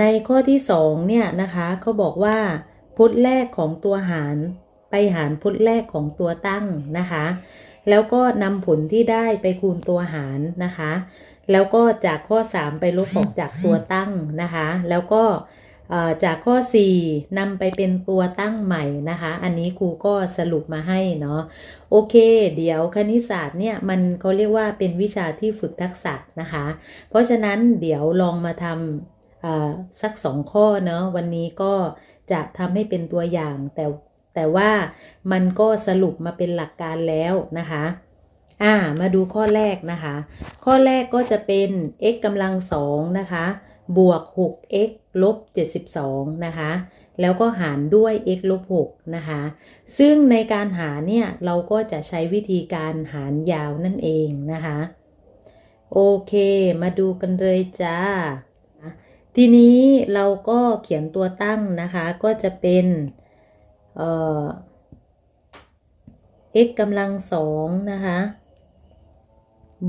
ในข้อที่สองเนี่ยนะคะเขาบอกว่าพจน์แรกของตัวหารไปหารพจน์แรกของตัวตั้งนะคะ แล้วก็นำผลที่ได้ไปคูณตัวหารนะคะ แล้วก็จากข้อ 3 ไปลบออกจากตัวตั้งนะคะ แล้วก็จากข้อ4นำไปเป็นตัวตั้งใหม่นะคะ อันนี้ครูก็สรุปมาให้เนาะ โอเค เดี๋ยวคณิตศาสตร์เนี่ยมันเขาเรียกว่าเป็นวิชาที่ฝึกทักษะนะคะ เพราะฉะนั้นเดี๋ยวลองมาทำ สักสองข้อเนาะวันนี้ก็จะทำให้เป็นตัวอย่างแต่แต่ว่ามันก็สรุปมาเป็นหลักการแล้วนะคะอ่ามาดูข้อแรกนะคะ ข้อแรกก็จะเป็น x กำลังสองนะคะ บวก 6x ลบ 72 นะคะ แล้วก็หารด้วย x ลบ6นะคะ ซึ่งในการหารเนี่ย เราก็จะใช้วิธีการหารยาวนั่นเองนะคะ โอเค มาดูกันเลยจ้า ทีนี้เราก็เขียนตัวตั้งนะคะ ก็จะเป็นเอ่อ x กำลังสองนะคะ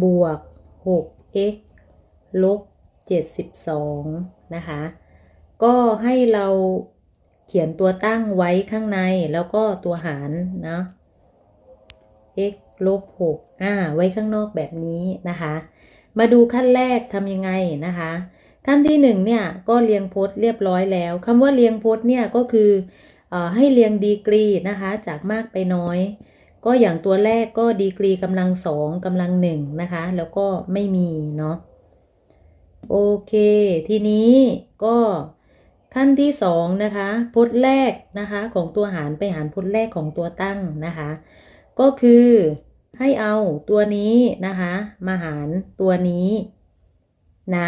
บวก 6x ลบ 72 นะคะ ก็ให้เราเขียนตัวตั้งไว้ข้างในแล้วก็ตัวหารนะ x ลบ6อ่า ไว้ข้างนอกแบบนี้นะคะ มาดูขั้นแรกทำยังไงนะคะ ขั้นที่หนึ่งเนี่ยก็เรียงพจน์เรียบร้อยแล้วคำว่าเรียงพจน์เนี่ยก็คืออให้เรียงดีกรีนะคะ จากมากไปน้อย ก็อย่างตัวแรกก็ดีกรีกำลังสองกำลังหนึ่งนะคะ แล้วก็ไม่มีเนาะโอเค ทีนี้ก็ขั้นที่สองนะคะพจน์แรกนะคะของตัวหารไปหารพจน์แรกของตัวตั้งนะคะ ก็คือให้เอาตัวนี้นะคะ มาหารตัวนี้นะ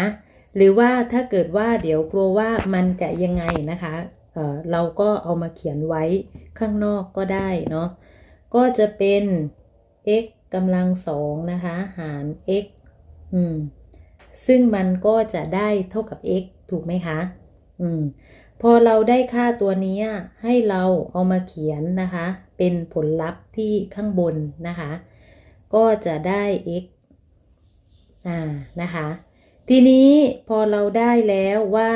หรือว่าถ้าเกิดว่าเดี๋ยวกลัวว่ามันจะยังไงนะคะเเราก็เอามาเขียนไว้ข้างนอกก็ได้เนาะก็จะเป็น x กำลังสองนะคะ หาร x อืมซึ่งมันก็จะได้เท่ากับ x ถูกไหมคะ อืม พอเราได้ค่าตัวนี้ให้เราเอามาเขียนนะคะ เป็นผลลัพธ์ที่ข้างบนนะคะ ก็จะได้ x อ่า นะคะ ทีนี้พอเราได้แล้วว่า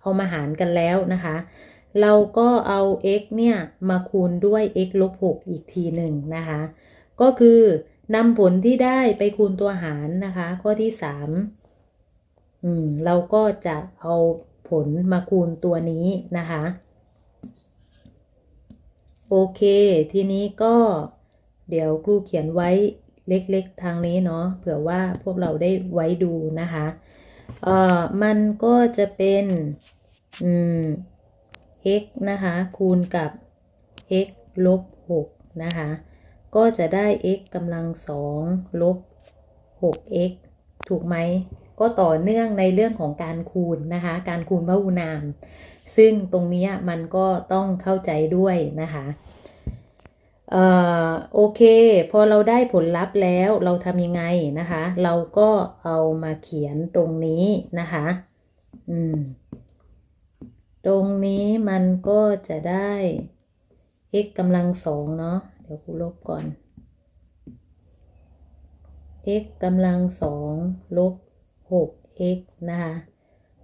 เอามาหารกันแล้วนะคะ เราก็เอา x เนี่ยมาคูณด้วย x ลบ6อีกทีหนึ่งนะคะ ก็คือนำผลที่ได้ไปคูณตัวหารนะคะ ข้อที่3อืมเราก็จะเอาผลมาคูณตัวนี้นะคะ โอเค ทีนี้ก็เดี๋ยวครูเขียนไว้ เล็กๆทางนี้เนาะเผื่อว่าพวกเราได้ไว้ดูนะคะเอ่อมันก็จะเป็นอืม x นะคะ คูณกับ x ลบ6นะคะ ก็จะได้ x กำลังสองลบ 6x ถูกไหม ก็ต่อเนื่องในเรื่องของการคูณนะคะ การคูณพหุนาม ซึ่งตรงนี้มันก็ต้องเข้าใจด้วยนะคะ เอ่อโอเค พอเราได้ผลลัพธ์แล้วเราทำยังไงนะคะ เราก็เอามาเขียนตรงนี้นะคะ อืม ตรงนี้มันก็จะได้ x กำลังสองเนาะเดี๋ยวครูลบก่อน x กำลังสองลบ 6x นะคะ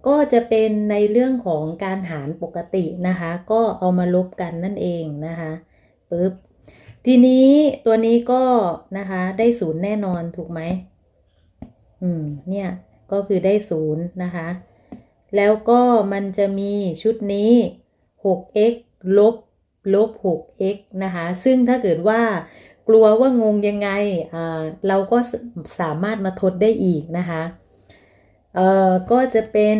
ก็จะเป็นในเรื่องของการหารปกตินะคะ ก็เอามาลบกันนั่นเองนะคะปึ๊บ ทีนี้ตัวนี้ก็นะคะ ได้ศูนย์แน่นอนถูกไหม อืม เนี่ย ก็คือได้ศูนย์นะคะ แล้วก็มันจะมีชุดนี้ 6x ลบลบ 6x นะคะ ซึ่งถ้าเกิดว่ากลัวว่างงยังไง อ่า เราก็สามารถมาทดได้อีกนะคะ เอ่อ ก็จะเป็น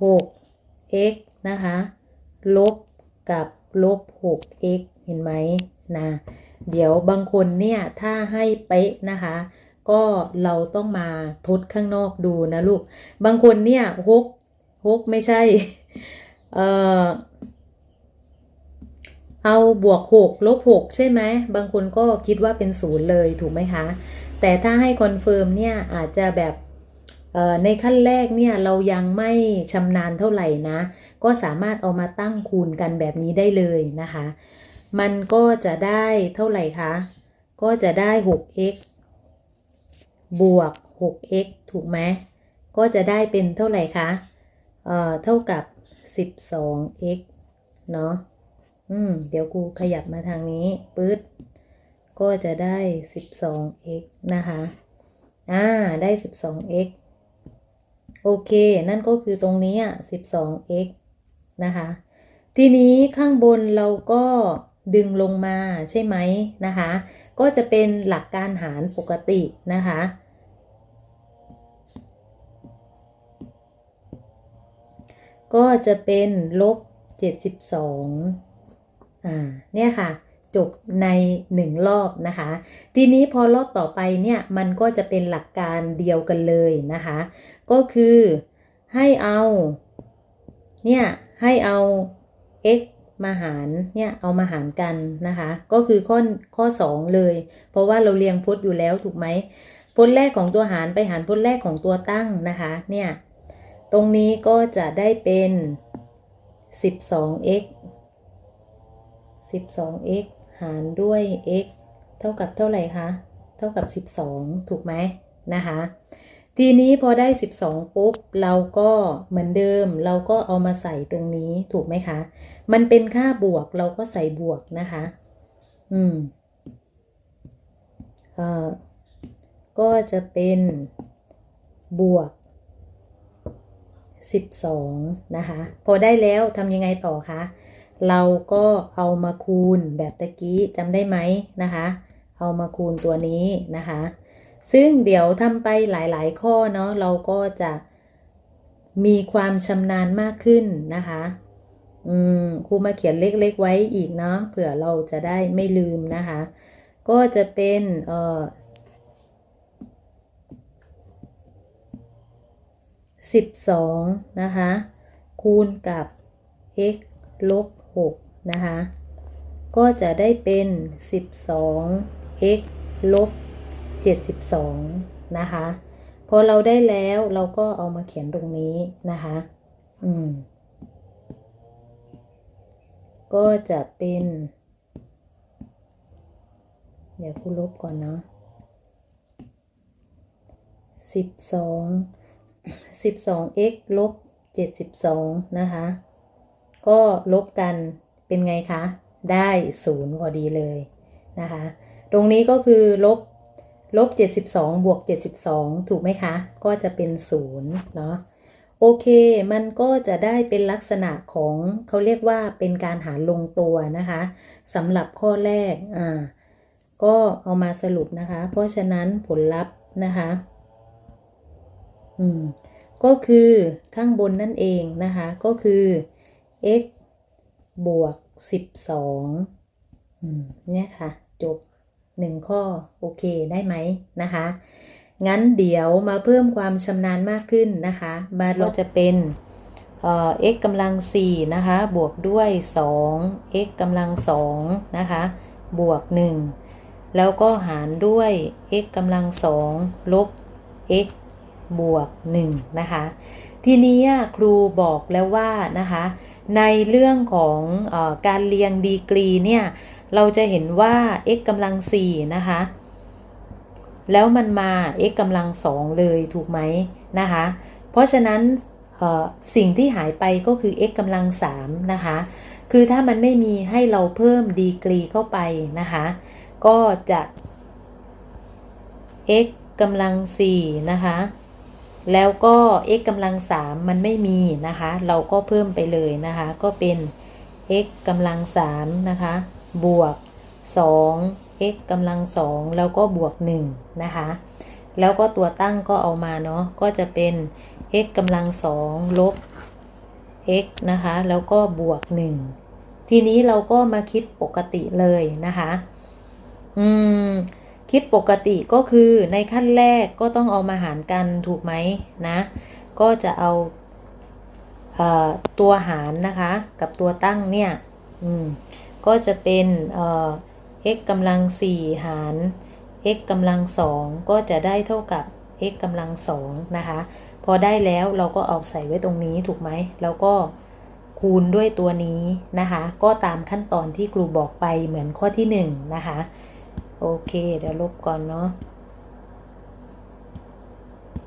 6x นะคะ ลบกับลบ 6x เห็นไหมนะเดี๋ยวบางคนเนี่ยถ้าให้เป๊ะนะคะ ก็เราต้องมาทดข้างนอกดูนะลูก บางคนเนี่ยฮกฮกไม่ใช่เอ่อเอาบวกหกลบหกใช่ไหมบางคนก็คิดว่าเป็นศูนย์เลยถูกไหมคะ แต่ถ้าให้คอนเฟิร์มเนี่ยอาจจะแบบในขั้นแรกเนี่ยเรายังไม่ชำนาญเท่าไหร่นะ ก็สามารถเอามาตั้งคูณกันแบบนี้ได้เลยนะคะ มันก็จะได้เท่าไหร่คะ ก็จะได้ 6x บวก 6x ถูกไหม ก็จะได้เป็นเท่าไหร่คะ เอ่อ เท่ากับ 12x เนาะ อืม เดี๋ยวกูขยับมาทางนี้ปึ๊ด ก็จะได้ 12x นะคะ อ่า ได้ 12x โอเค นั่นก็คือตรงนี้อะ 12x นะคะ ทีนี้ข้างบนเราก็ ดึงลงมาใช่ไหมนะคะ ก็จะเป็นหลักการหารปกตินะคะ ก็จะเป็นลบ 72อ่าเนี่ยค่ะจบในหนึ่งรอบนะคะ ทีนี้พอรอบต่อไปเนี่ยมันก็จะเป็นหลักการเดียวกันเลยนะคะ ก็คือให้เอาเนี่ยให้เอา x มาหารเนี่ยเอามาหารกันนะคะ ก็คือข้อข้อ 2 เลย เพราะว่าเราเรียงพจน์อยู่แล้วถูกไหมพจน์แรกของตัวหารไปหารพจน์แรกของตัวตั้งนะคะเนี่ยตรงนี้ก็จะได้เป็น 12x 12x หารด้วย x เท่ากับเท่าไหร่คะ เท่ากับ 12 ถูกไหมนะคะ ทีนี้พอได้ 12 ปุ๊บ เราก็เหมือนเดิม เราก็เอามาใส่ตรงนี้ถูกไหมคะ มันเป็นค่าบวกเราก็ใส่บวกนะคะ อืมเอ่อก็จะเป็นบวก 12 นะคะ พอได้แล้วทำยังไงต่อคะ เราก็เอามาคูณแบบตะกี้จำได้ไหมนะคะ เอามาคูณตัวนี้นะคะ ซึ่งเดี๋ยวทำไปหลายๆ ข้อเนาะเราก็จะมีความชำนาญมากขึ้นนะคะ อืมครูมาเขียนเล็กๆไว้อีกเนาะเผื่อเราจะได้ไม่ลืมนะคะ ก็จะเป็นเอ่อสิบสองนะคะ คูณกับ x ลบหกนะคะ ก็จะได้เป็น12 x ลบ 72 นะคะ พอเราได้แล้วเราก็เอามาเขียนตรงนี้นะคะ อืม ก็จะเป็น เดี๋ยวกูลบก่อนเนาะ12 12 x ลบ 72 นะคะ ก็ลบกันเป็นไงคะ ได้ศูนย์พอดีเลยนะคะ ตรงนี้ก็คือลบ ลบ 72 บวก 72 ถูกไหมคะ ก็จะเป็นศูนย์เนาะโอเค มันก็จะได้เป็นลักษณะของเขาเรียกว่าเป็นการหารลงตัวนะคะสำหรับข้อแรก อ่า ก็เอามาสรุปนะคะ เพราะฉะนั้นผลลัพธ์นะคะ อืม ก็คือข้างบนนั่นเองนะคะ ก็คือ x บวก 12 อืม เนี่ยค่ะ จบ หนึ่งข้อโอเคได้ไหมนะคะ งั้นเดี๋ยวมาเพิ่มความชำนาญมากขึ้นนะคะ มาเราจะเป็นเอ่อ x กำลัง4นะคะ บวกด้วย 2 x กำลัง2นะคะ บวก 1 แล้วก็หารด้วย x กำลัง2ลบ x บวก1นะคะ ทีนี้ครูบอกแล้วว่านะคะ ในเรื่องของอการเรียงดีกรีเนี่ย เราจะเห็นว่า x กำลัง4นะคะ แล้วมันมา x กำลัง2เลยถูกไหมนะคะ เพราะฉะนั้นสิ่งที่หายไปก็คือ x กำลัง3นะคะ คือถ้ามันไม่มีให้เราเพิ่มดีกรีเข้าไปนะคะ ก็จะ x กำลัง4นะคะ แล้วก็ x กำลัง3มันไม่มีนะคะ เราก็เพิ่มไปเลยนะคะ ก็เป็น x กำลัง3นะคะ บวก 2 x กำลัง 2 แล้วก็บวก 1 นะคะ แล้วก็ตัวตั้งก็เอามาเนาะก็จะเป็น x กำลัง 2 ลบ x นะคะ แล้วก็บวก 1 ทีนี้เราก็มาคิดปกติเลยนะคะ อืม คิดปกติก็คือในขั้นแรกก็ต้องเอามาหารกันถูกไหมนะ ก็จะเอาเอ่อตัวหารนะคะ กับตัวตั้งเนี่ย อืม ก็จะเป็นเอ่อ x กำลัง4หาร x กำลัง2ก็จะได้เท่ากับ x กำลัง2นะคะ พอได้แล้วเราก็เอาใส่ไว้ตรงนี้ถูกไหม แล้วก็คูณด้วยตัวนี้นะคะ ก็ตามขั้นตอนที่ครูบอกไปเหมือนข้อที่ 1 นะคะ โอเค เดี๋ยวลบก่อนเนาะ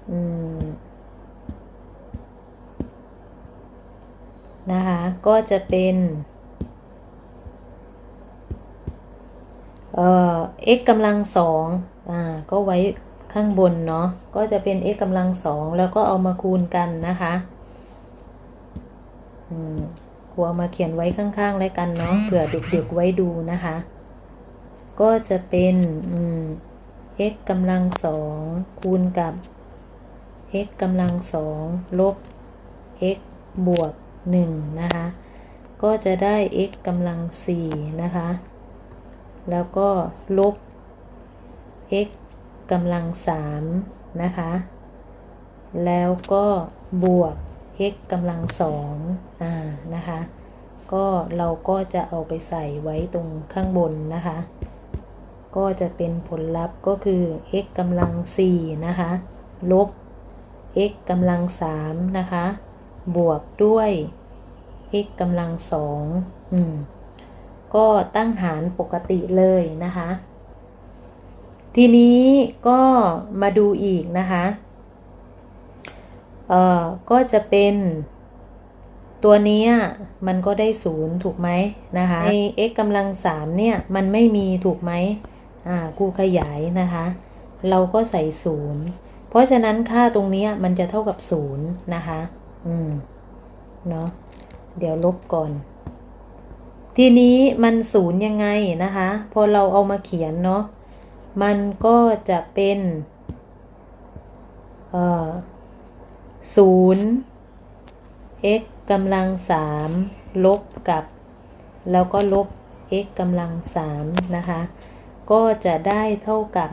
อืมนะคะ ก็จะเป็น เอ่อ x กำลังสองอ่าก็ไว้ข้างบนเนาะก็จะเป็น x กำลังสองแล้วก็เอามาคูณกันนะคะอืมครูเอามาเขียนไว้ข้างๆแล้วกันเนาะเผื่อเด็กๆไว้ดูนะคะ ก็จะเป็นอืม x กำลังสองคูณกับ x กำลังสองลบ x บวกหนึ่งนะคะ ก็จะได้ x กำลังสี่นะคะ แล้วก็ลบ x กำลังสามนะคะ แล้วก็บวก x กำลังสองอ่านะคะ ก็เราก็จะเอาไปใส่ไว้ตรงข้างบนนะคะ ก็จะเป็นผลลัพธ์ก็คือ x กำลังสี่นะคะ ลบ x กำลังสามนะคะ บวกด้วย x กำลังสองอืม ก็ตั้งหารปกติเลยนะคะ ทีนี้ก็มาดูอีกนะคะเอ่อก็จะเป็นตัวนี้มันก็ได้ศูนย์ถูกไหมนะคะใน x กำลังสามเนี่ยมันไม่มีถูกไหมอ่าครูขยายนะคะ เราก็ใส่ศูนย์เพราะฉะนั้นค่าตรงนี้มันจะเท่ากับศูนย์นะคะ อืม เนาะเดี๋ยวลบก่อน ทีนี้มันศูนย์ยังไงนะคะ พอเราเอามาเขียนเนาะมันก็จะเป็นเอ่อศูนย์ x กำลังสามลบกับ แล้วก็ลบ x กำลังสามนะคะ ก็จะได้เท่ากับ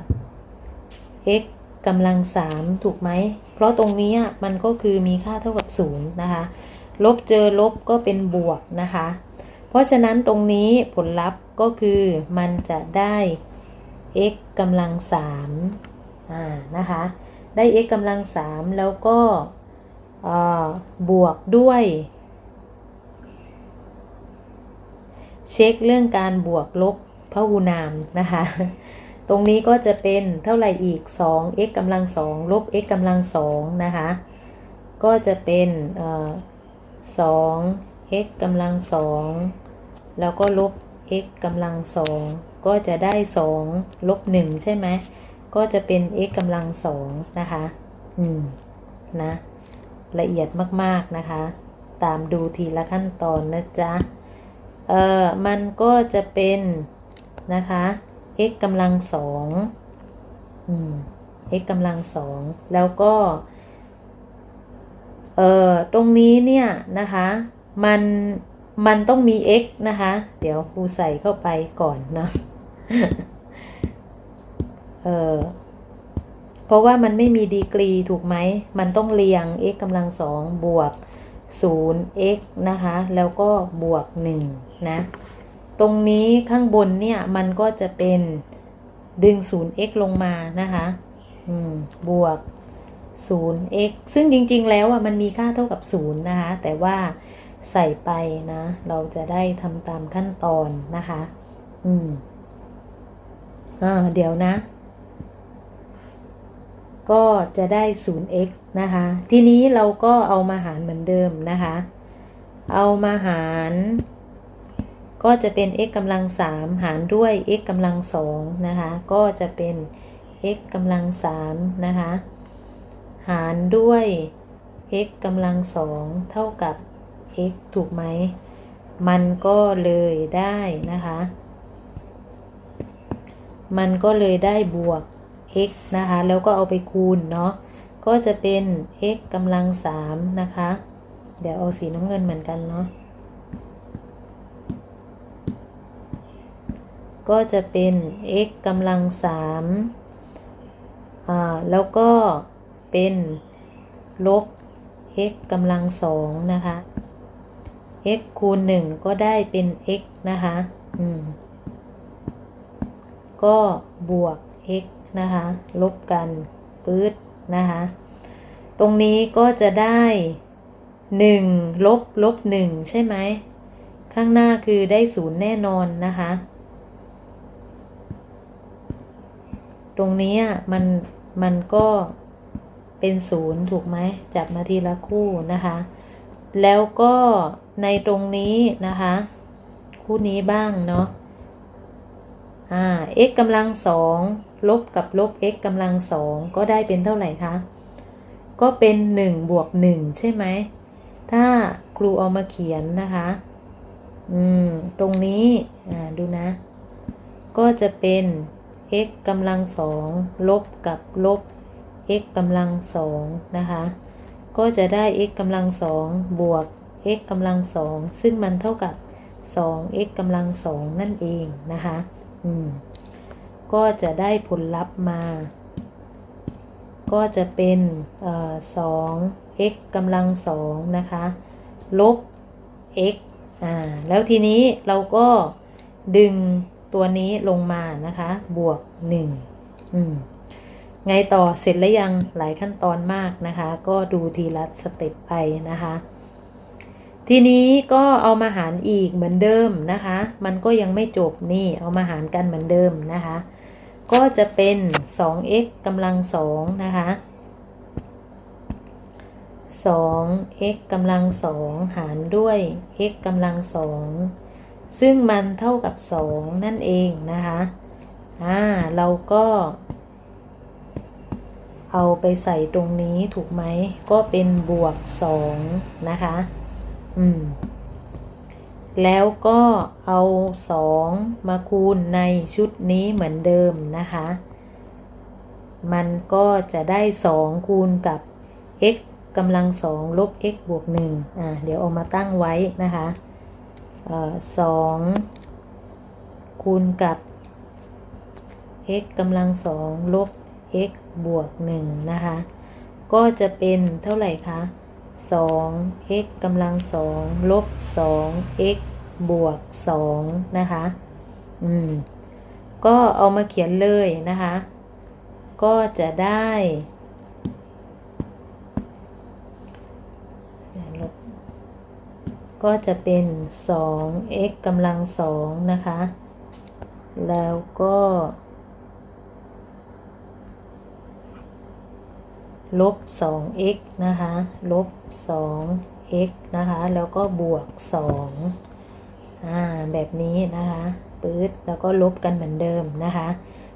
x กำลังสามถูกไหม เพราะตรงนี้มันก็คือมีค่าเท่ากับศูนย์นะคะ ลบเจอลบก็เป็นบวกนะคะ เพราะฉะนั้นตรงนี้ผลลัพธ์ก็คือมันจะได้ x กำลังสามอ่านะคะ ได้ x กำลังสามแล้วก็บวกด้วย เช็คเรื่องการบวกลบพหุนามนะคะ ตรงนี้ก็จะเป็นเท่าไหร่อีก 2 x กำลังสองลบ x กำลังสองนะคะ ก็จะเป็นสอง x กำลังสองแล้วก็ลบ x กำลังสองก็จะได้2ลบ1ใช่ไหมก็จะเป็น x กำลังสองนะคะ อืม นะ ละเอียดมากๆนะคะ ตามดูทีละขั้นตอนนะจ๊ะ เอ่อ มันก็จะเป็นนะคะ x กำลังสองอืม x กำลังสองแล้วก็ เอ่อ ตรงนี้เนี่ยนะคะ มันมันต้องมี x นะคะ เดี๋ยวครูใส่เข้าไปก่อนนะ เออเพราะว่ามันไม่มีดีกรีถูกไหม มันต้องเรียง x กำลังสองบวก 0x นะคะ แล้วก็บวก 1 นะ ตรงนี้ข้างบนเนี่ย มันก็จะเป็นดึง 0x ลงมานะคะ อืม บวก 0x ซึ่งจริง ๆ แล้วอะ มันมีค่าเท่ากับ 0 นะคะ แต่ว่า ใส่ไปนะ เราจะได้ทำตามขั้นตอนนะคะ อืมอ่าเดี๋ยวนะ ก็จะได้ 0x นะคะ ทีนี้เราก็เอามาหารเหมือนเดิมนะคะ เอามาหาร ก็จะเป็น x กำลัง3หารด้วย x กำลัง2นะคะ ก็จะเป็น x กำลัง3นะคะ หารด้วย x กำลัง2เท่ากับ x ถูกไหม มันก็เลยได้นะคะ มันก็เลยได้บวก x นะคะ แล้วก็เอาไปคูณเนาะ ก็จะเป็น x กำลังสามนะคะ เดี๋ยวเอาสีน้ำเงินเหมือนกันเนาะ ก็จะเป็น x กำลังสามอ่า แล้วก็เป็นลบ x กำลังสองนะคะ x คูณหนึ่งก็ได้เป็น x นะคะ อืม ก็บวก x นะคะ ลบกันปื๊ดนะคะ ตรงนี้ก็จะได้หนึ่งลบลบหนึ่งใช่ไหม ข้างหน้าคือได้ศูนย์แน่นอนนะคะ ตรงนี้มัน มันก็เป็นศูนย์ถูกไหม จับมาทีละคู่นะคะ แล้วก็ ในตรงนี้นะคะ คู่นี้บ้างเนาะอ่า x กำลังสองลบกับลบ x กำลังสองก็ได้เป็นเท่าไหร่คะ ก็เป็นหนึ่งบวกหนึ่งใช่ไหม ถ้าครูเอามาเขียนนะคะ อืม ตรงนี้ อ่า ดูนะ ก็จะเป็น x กำลังสองลบกับลบ x กำลังสองนะคะ ก็จะได้ x กำลังสองบวก x กำลังสองซึ่งมันเท่ากับ 2x กำลังสองนั่นเองนะคะอืมก็จะได้ผลลัพธ์มา ก็จะเป็นเอ่อ 2x กำลังสองนะคะ ลบ x อ่า แล้วทีนี้เราก็ดึงตัวนี้ลงมานะคะ บวก1อืม ไงต่อเสร็จแล้วยังหลายขั้นตอนมากนะคะ ก็ดูทีละสเต็ปไปนะคะ ทีนี้ก็เอามาหารอีกเหมือนเดิมนะคะ มันก็ยังไม่จบนี่เอามาหารกันเหมือนเดิมนะคะ ก็จะเป็น 2x กำลังสองนะคะ 2x กำลังสองหารด้วย x กำลังสองซึ่งมันเท่ากับ 2 นั่นเองนะคะอ่าเราก็ เอาไปใส่ตรงนี้ถูกไหม ก็เป็นบวก 2 นะคะ อืม แล้วก็เอา2มาคูณในชุดนี้เหมือนเดิมนะคะ มันก็จะได้2คูณกับ x กำลังสองลบ x บวกหนึ่งอ่าเดี๋ยวเอามาตั้งไว้นะคะเอ่อสองคูณกับ x กำลังสองลบ x บวกหนึ่งนะคะ ก็จะเป็นเท่าไหร่คะ สอง x กำลังสองลบสอง x บวกสองนะคะ อืม ก็เอามาเขียนเลยนะคะ ก็จะได้ก็จะเป็น 2x กำลังสองนะคะ แล้วก็ ลบ 2x นะคะลบ 2x นะคะ แล้วก็บวก 2 อ่า แบบนี้นะคะปื๊ดแล้วก็ลบกันเหมือนเดิมนะคะ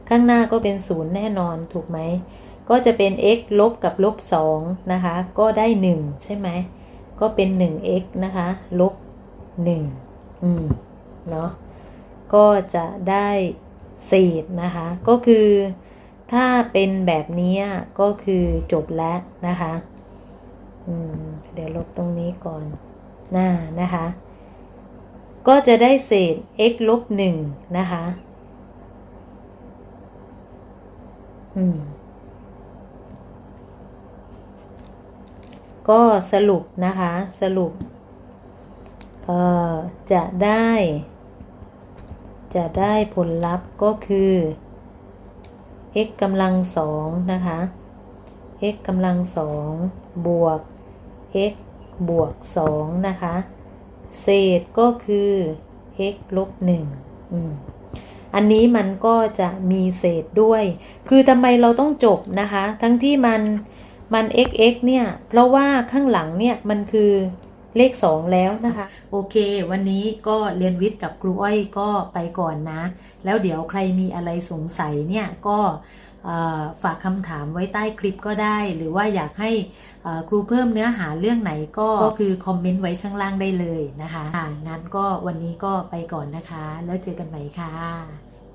ข้างหน้าก็เป็น 0 แน่นอนถูกไหม ก็จะเป็น x ลบกับลบ 2 นะคะ ก็ได้ 1 ใช่ไหม ก็เป็น 1x นะคะ ลบ 1 อืม เนาะก็จะได้เศษนะคะ ก็คือ ถ้าเป็นแบบนี้ก็คือจบแล้วนะคะเดี๋ยวลบตรงนี้ก่อนหน้านะคะ ก็จะได้เศษ x ลบ1นะคะก็สรุปนะคะ สรุปเอ่อจะได้ จะได้ผลลัพธ์ก็คือ x กำลังสองนะคะ x กำลังสองบวก x บวกสองนะคะ เศษก็คือ x ลบหนึ่งอันนี้มันก็จะมีเศษด้วย คือทำไมเราต้องจบนะคะ ทั้งที่มันมัน x x เนี่ย เพราะว่าข้างหลังเนี่ยมันคือ เลข 2 แล้วนะคะ โอเค วันนี้ก็เรียนวิทย์กับครูอ้อยก็ไปก่อนนะ แล้วเดี๋ยวใครมีอะไรสงสัยเนี่ยก็ฝากคำถามไว้ใต้คลิปก็ได้ หรือว่าอยากให้ครูเพิ่มเนื้อหาเรื่องไหนก็ก็คือคอมเมนต์ไว้ข้างล่างได้เลยนะคะงั้นก็วันนี้ก็ไปก่อนนะคะ แล้วเจอกันใหม่ค่ะ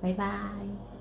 บ๊ายบาย